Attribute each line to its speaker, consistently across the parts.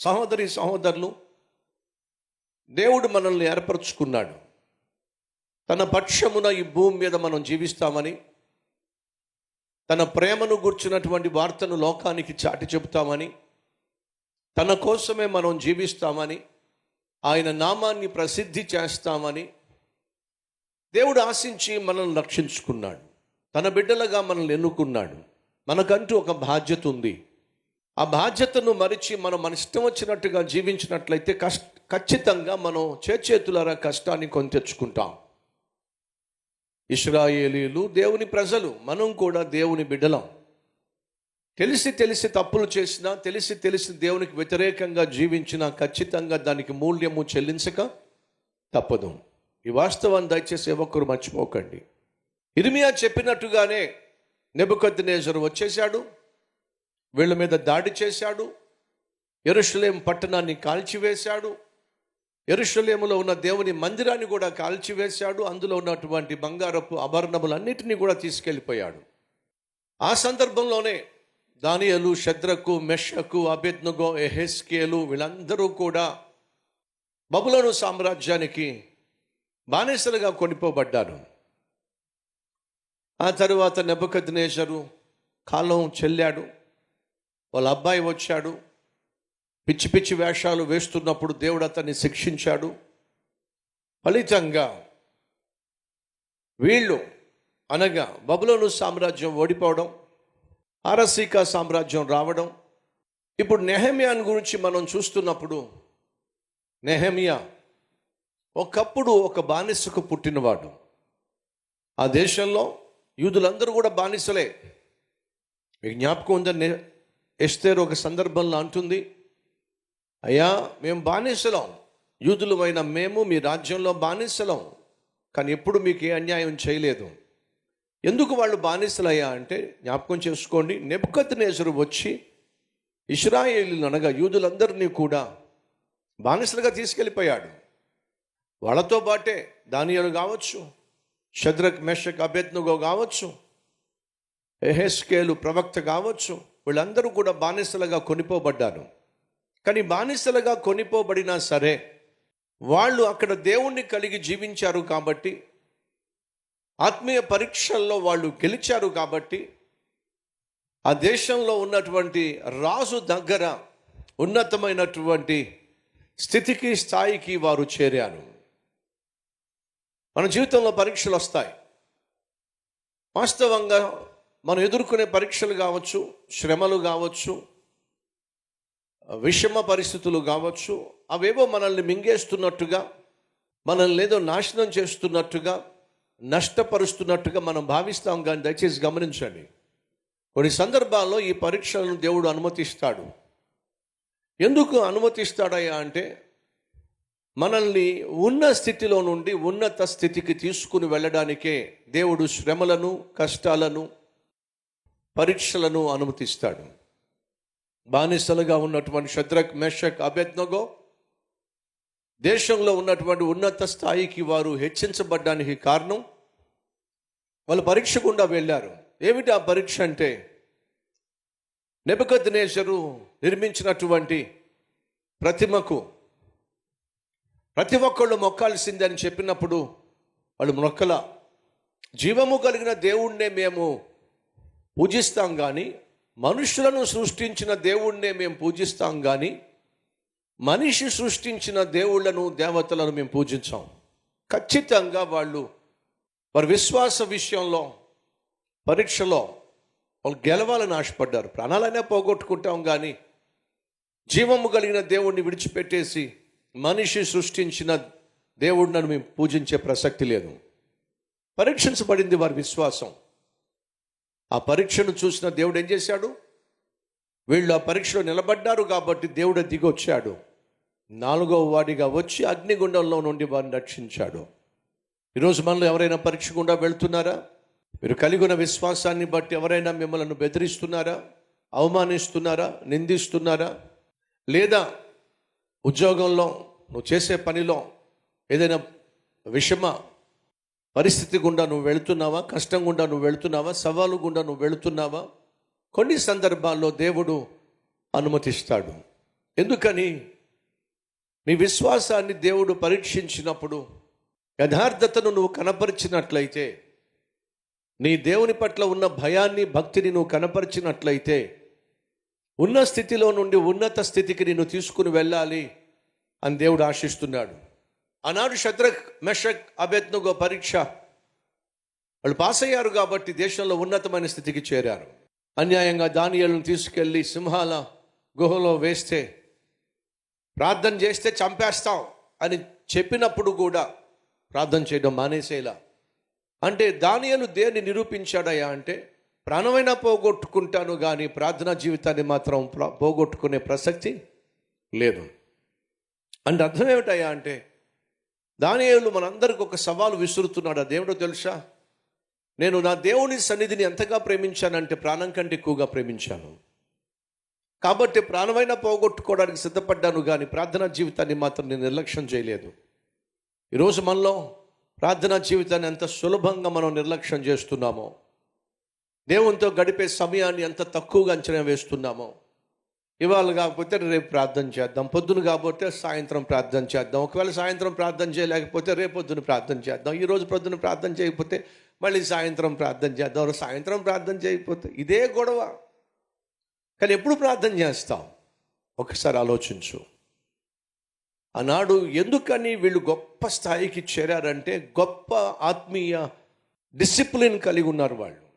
Speaker 1: సహోదరి సహోదరులు దేవుడు మనల్ని ఏర్పరచుకున్నాడు. తన పక్షమున ఈ భూమి మీద మనం జీవిస్తామని తన ప్రేమను గుర్చినటువంటి వార్తను లోకానికి చాటి చెబుతామని తన కోసమే మనం జీవిస్తామని ఆయన నామాన్ని ప్రసిద్ధి చేస్తామని దేవుడు ఆశించి మనల్ని రక్షించుకున్నాడు. తన బిడ్డలుగా మనల్ని ఎన్నుకున్నాడు. మనకంటూ ఒక బాధ్యత ఉంది. ఆ బాధ్యతను మరిచి మనం మన ఇష్టం వచ్చినట్టుగా జీవించినట్లయితే కష్ట ఖచ్చితంగా మనం చేతులారా కష్టాన్ని కొని తెచ్చుకుంటాం. ఇస్రాయేలీలు దేవుని ప్రజలు మనం కూడా దేవుని బిడ్డలం. తెలిసి తెలిసి తప్పులు చేసినా తెలిసి తెలిసి దేవునికి వ్యతిరేకంగా జీవించినా ఖచ్చితంగా దానికి మూల్యము చెల్లించక తప్పదు. ఈ వాస్తవాన్ని దయచేసి ఒక్కరు మర్చిపోకండి. ఇర్మియా చెప్పినట్టుగానే నెబుకద్నేజరు వచ్చేశాడు. వీళ్ళ మీద దాడి చేశాడు. ఎరుషులేం పట్టణాన్ని కాల్చివేశాడు. ఎరుషలేములో ఉన్న దేవుని మందిరాన్ని కూడా కాల్చివేశాడు. అందులో ఉన్నటువంటి బంగారపు ఆభరణములన్నిటినీ కూడా తీసుకెళ్ళిపోయాడు. ఆ సందర్భంలోనే దానియలు శద్రకు మెషకు అభిజ్ఞగో ఎహెస్కేలు వీళ్ళందరూ కూడా బబులోను సామ్రాజ్యానికి బానిసలుగా కొనిపోబడ్డారు. ఆ తరువాత నెబద్నేజరు కాలం చెల్లాడు. వాళ్ళ అబ్బాయి వచ్చాడు. పిచ్చి పిచ్చి వేషాలు వేస్తున్నప్పుడు దేవుడు అతన్ని శిక్షించాడు. ఫలితంగా వీళ్ళు అనగా బబులోను సామ్రాజ్యం ఓడిపోవడం ఆరసీకా సామ్రాజ్యం రావడం. ఇప్పుడు నెహమియాన్ గురించి మనం చూస్తున్నప్పుడు నెహమియా ఒకప్పుడు ఒక బానిసకు పుట్టినవాడు. ఆ దేశంలో యూదులందరూ కూడా బానిసలే. మీకు జ్ఞాపకం ఉందని ఎస్తేరు ఒక సందర్భంలో అంటుంది అయ్యా మేము బానిసలం. యూదులమైన మేము మీ రాజ్యంలో బానిసలం. కానీ ఎప్పుడు మీకు ఏ అన్యాయం చేయలేదు. ఎందుకు వాళ్ళు బానిసలయ్యా అంటే జ్ఞాపకం చేసుకోండి. నెప్పుకత్ నేసరు వచ్చి ఇస్రాయేలీలు అనగా యూదులందరినీ కూడా బానిసలుగా తీసుకెళ్ళిపోయాడు. వాళ్ళతో పాటే దానియలు కావచ్చు శద్రక్ మెషక్ అభ్యత్నగో కావచ్చు ఎహెస్కేలు ప్రవక్త కావచ్చు వీళ్ళందరూ కూడా బానిసలుగా కొనిపోబడ్డారు. కానీ బానిసలుగా కొనిపోబడినా సరే వాళ్ళు అక్కడ దేవుణ్ణి కలిగి జీవించారు కాబట్టి ఆత్మీయ పరీక్షల్లో వాళ్ళు గెలిచారు కాబట్టి ఆ దేశంలో ఉన్నటువంటి రాజు దగ్గర ఉన్నతమైనటువంటి స్థితికి స్థాయికి వారు చేరారు. మన జీవితంలో పరీక్షలు వస్తాయి. వాస్తవంగా మనం ఎదుర్కొనే పరీక్షలు కావచ్చు శ్రమలు కావచ్చు విషమ పరిస్థితులు కావచ్చు అవేవో మనల్ని మింగేస్తున్నట్టుగా మనల్ని ఏదో నాశనం చేస్తున్నట్టుగా నష్టపరుస్తున్నట్టుగా మనం భావిస్తాం కానీ దయచేసి గమనించండి. కొన్ని సందర్భాల్లో ఈ పరీక్షలను దేవుడు అనుమతిస్తాడు. ఎందుకు అనుమతిస్తాడయ్యా అంటే మనల్ని ఉన్న స్థితిలో నుండి ఉన్నత స్థితికి తీసుకుని వెళ్ళడానికే దేవుడు శ్రమలను కష్టాలను పరీక్షలను అనుమతిస్తాడు. బానిసలుగా ఉన్నటువంటి శద్రక్ మెషక్ అభ్యజ్ఞగో దేశంలో ఉన్నటువంటి ఉన్నత స్థాయికి వారు హెచ్చించబడ్డానికి కారణం వాళ్ళు పరీక్ష గుండా వెళ్ళారు. ఏమిటి ఆ పరీక్ష అంటే? నెబద్ నిర్మించినటువంటి ప్రతిమకు ప్రతి ఒక్కళ్ళు మొక్కాల్సిందని చెప్పినప్పుడు వాళ్ళు మొక్కల జీవము కలిగిన దేవుణ్ణే మేము పూజిస్తాం కానీ మనుషులను సృష్టించిన దేవుణ్ణే మేము పూజిస్తాం కానీ మనిషి సృష్టించిన దేవుళ్ళను దేవతలను మేము పూజించాం. ఖచ్చితంగా వాళ్ళు వారి విశ్వాస విషయంలో పరీక్షలో వాళ్ళు గెలవాలని ఆశపడ్డారు. ప్రాణాలైనా పోగొట్టుకుంటాం కానీ జీవము కలిగిన దేవుణ్ణి విడిచిపెట్టేసి మనిషి సృష్టించిన దేవుడిని మేము పూజించే ప్రసక్తి లేదు. పరీక్షించబడింది వారి విశ్వాసం. ఆ పరీక్షను చూసిన దేవుడు ఏం చేశాడు? వీళ్ళు ఆ పరీక్షలో నిలబడ్డారు కాబట్టి దేవుడు దిగొచ్చాడు. నాలుగవ వాడిగా వచ్చి అగ్నిగుండంలో నుండి వారిని రక్షించాడు. ఈరోజు మనలో ఎవరైనా పరీక్ష గుండా వెళ్తున్నారా? మీరు కలిగి ఉన్న విశ్వాసాన్ని బట్టి ఎవరైనా మిమ్మల్ని బెదిరిస్తున్నారా? అవమానిస్తున్నారా? నిందిస్తున్నారా? లేదా ఉద్యోగంలో నువ్వు చేసే పనిలో ఏదైనా విషమ? పరిస్థితి గుండా నువ్వు వెళుతున్నావా? కష్టం గుండా నువ్వు వెళుతున్నావా? సవాలు గుండా నువ్వు వెళుతున్నావా? కొన్ని సందర్భాల్లో దేవుడు అనుమతిస్తాడు. ఎందుకని? నీ విశ్వాసాన్ని దేవుడు పరీక్షించినప్పుడు యథార్థతను నువ్వు కనపరిచినట్లయితే నీ దేవుని పట్ల ఉన్న భయాన్ని భక్తిని నువ్వు కనపరిచినట్లయితే ఉన్న స్థితిలో నుండి ఉన్నత స్థితికి నిన్ను తీసుకుని వెళ్ళాలి అని దేవుడు ఆశిస్తున్నాడు. ఆనాడు శత్రక్ మెషక్ అభెత్నుగో పరీక్ష. వాళ్ళు పాస్ అయ్యారు కాబట్టి దేశంలో ఉన్నతమైన స్థితికి చేరారు. అన్యాయంగా దానియాలను తీసుకెళ్ళి సింహాల గుహలో వేస్తే ప్రార్థన చేస్తే చంపేస్తాం అని చెప్పినప్పుడు కూడా ప్రార్థన చేయడం మానేసేలా. అంటే దానియలు దేన్ని నిరూపించాడయ్యా అంటే ప్రాణమైనా పోగొట్టుకుంటాను కానీ ప్రార్థనా జీవితాన్ని మాత్రం పోగొట్టుకునే ప్రసక్తి లేదు. అంటే అర్థం ఏమిటయ్యా అంటే దానియేలు మనందరికి ఒక సవాలు విసురుతున్నాడు. దేవుడో తెలుసా? నేను నా దేవుని సన్నిధిని ఎంతగా ప్రేమించానంటే ప్రాణం కంటే ఎక్కువగా ప్రేమించాను. కాబట్టి ప్రాణమైనా పోగొట్టుకోవడానికి సిద్ధపడ్డాను కానీ ప్రార్థనా జీవితాన్ని మాత్రం నేను నిర్లక్ష్యం చేయలేదు. ఈరోజు మనలో ప్రార్థనా జీవితాన్ని ఎంత సులభంగా మనం నిర్లక్ష్యం చేస్తున్నామో దేవునితో గడిపే సమయాన్ని ఎంత తక్కువగా అంచనా వేస్తున్నామో ఇవాళ కాకపోతే రేపు ప్రార్థన చేద్దాం. పొద్దున కాకపోతే సాయంత్రం ప్రార్థన చేద్దాం. ఒకవేళ సాయంత్రం ప్రార్థన చేయలేకపోతే రేపు పొద్దున ప్రార్థన చేద్దాం. ఈ రోజు పొద్దున ప్రార్థన చేయకపోతే మళ్ళీ సాయంత్రం ప్రార్థన చేద్దాం. సాయంత్రం ప్రార్థన చేయకపోతే ఇదే గొడవ. కానీ ఎప్పుడు ప్రార్థన చేస్తాం? ఒకసారి ఆలోచించు. ఆనాడు ఎందుకని వీళ్ళు గొప్ప స్థాయికి చేరారంటే గొప్ప ఆత్మీయ డిసిప్లిన్ కలిగి ఉన్నారు వాళ్ళు.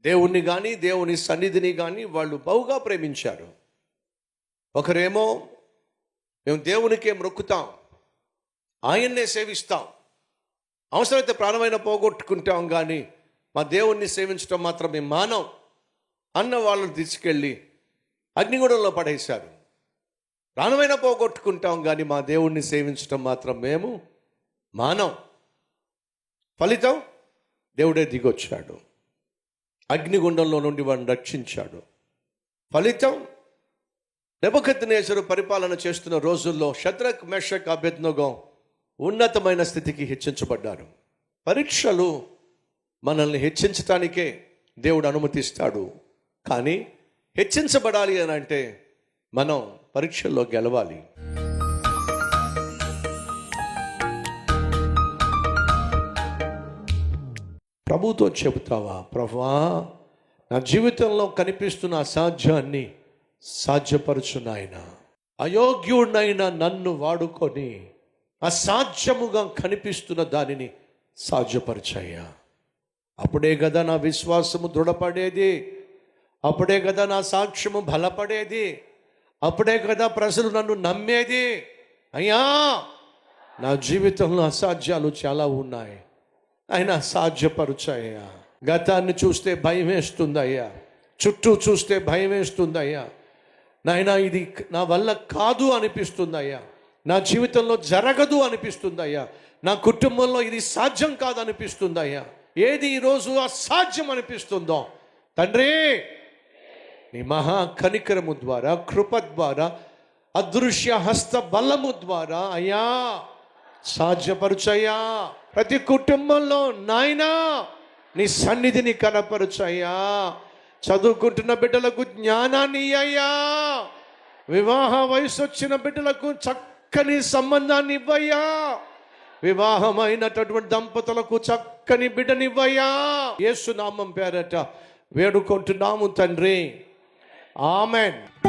Speaker 1: దేవుణ్ణి కానీ దేవుని సన్నిధిని కానీ వాళ్ళు బహుగా ప్రేమించారు. ఒకరేమో మేము దేవునికే మొక్కుతాం ఆయన్నే సేవిస్తాం. అవసరమైతే ప్రాణమైన పోగొట్టుకుంటాం కానీ మా దేవుణ్ణి సేవించడం మాత్రం మేము మానం అన్న వాళ్ళని తీసుకెళ్ళి అగ్నిగూడంలో పడేశారు. ప్రాణమైన పోగొట్టుకుంటాం కానీ మా దేవుణ్ణి సేవించడం మాత్రం మేము మానం ఫలితం దేవుడే దిగొచ్చాడు. అగ్నిగుండంలో నుండి వాడిని రక్షించాడు. ఫలితం నెబకత్నేశ్వరు పరిపాలన చేస్తున్న రోజుల్లో శత్రక్ మెషక్ అభ్యత్నగం ఉన్నతమైన స్థితికి హెచ్చించబడ్డారు. పరీక్షలు మనల్ని హెచ్చించటానికే దేవుడు అనుమతిస్తాడు. కానీ హెచ్చించబడాలి అని అంటే మనం పరీక్షల్లో గెలవాలి. ప్రభుతో చెబుతావా? ప్రభా నా జీవితంలో కనిపిస్తున్న అసాధ్యాన్ని సాధ్యపరచునాయన. అయోగ్యుడినైన నన్ను వాడుకొని అసాధ్యముగా కనిపిస్తున్న దానిని సాధ్యపరిచాయా. అప్పుడే కదా నా విశ్వాసము దృఢపడేది. అప్పుడే కదా నా సాక్ష్యము బలపడేది. అప్పుడే కదా ప్రజలు నన్ను నమ్మేది. అయ్యా! నా జీవితంలో అసాధ్యాలు చాలా ఉన్నాయి. ఆయన సాధ్యపరుచాయ్యా గతాన్ని చూస్తే భయం వేస్తుందయ్యా చుట్టూ చూస్తే భయం వేస్తుందయ్యా నాయన ఇది నా వల్ల కాదు అనిపిస్తుందయ్యా. నా జీవితంలో జరగదు అనిపిస్తుందయ్యా. నా కుటుంబంలో ఇది సాధ్యం కాదు అనిపిస్తుందయ్యా. ఏది ఈరోజు అసాధ్యం అనిపిస్తుందో. తండ్రి నీ మహా కనికరము ద్వారా కృప ద్వారా అదృశ్య హస్త బలము ద్వారా అయ్యా సాధ్యపరుచయ్యా. ప్రతి కుటుంబంలో నాయనా నీ సన్నిధిని కనపరుచయ్యా. చదువుకుంటున్న బిడ్డలకు జ్ఞానాన్ని అయ్యా. వివాహ వయసు వచ్చిన బిడ్డలకు చక్కని సంబంధాన్ని ఇవ్వయ్యా. వివాహమైనటువంటి దంపతులకు చక్కని బిడ్డనివ్వయ్యా. యేసునామం పేరట వేడుకుంటున్నాము తండ్రి. ఆమెన్.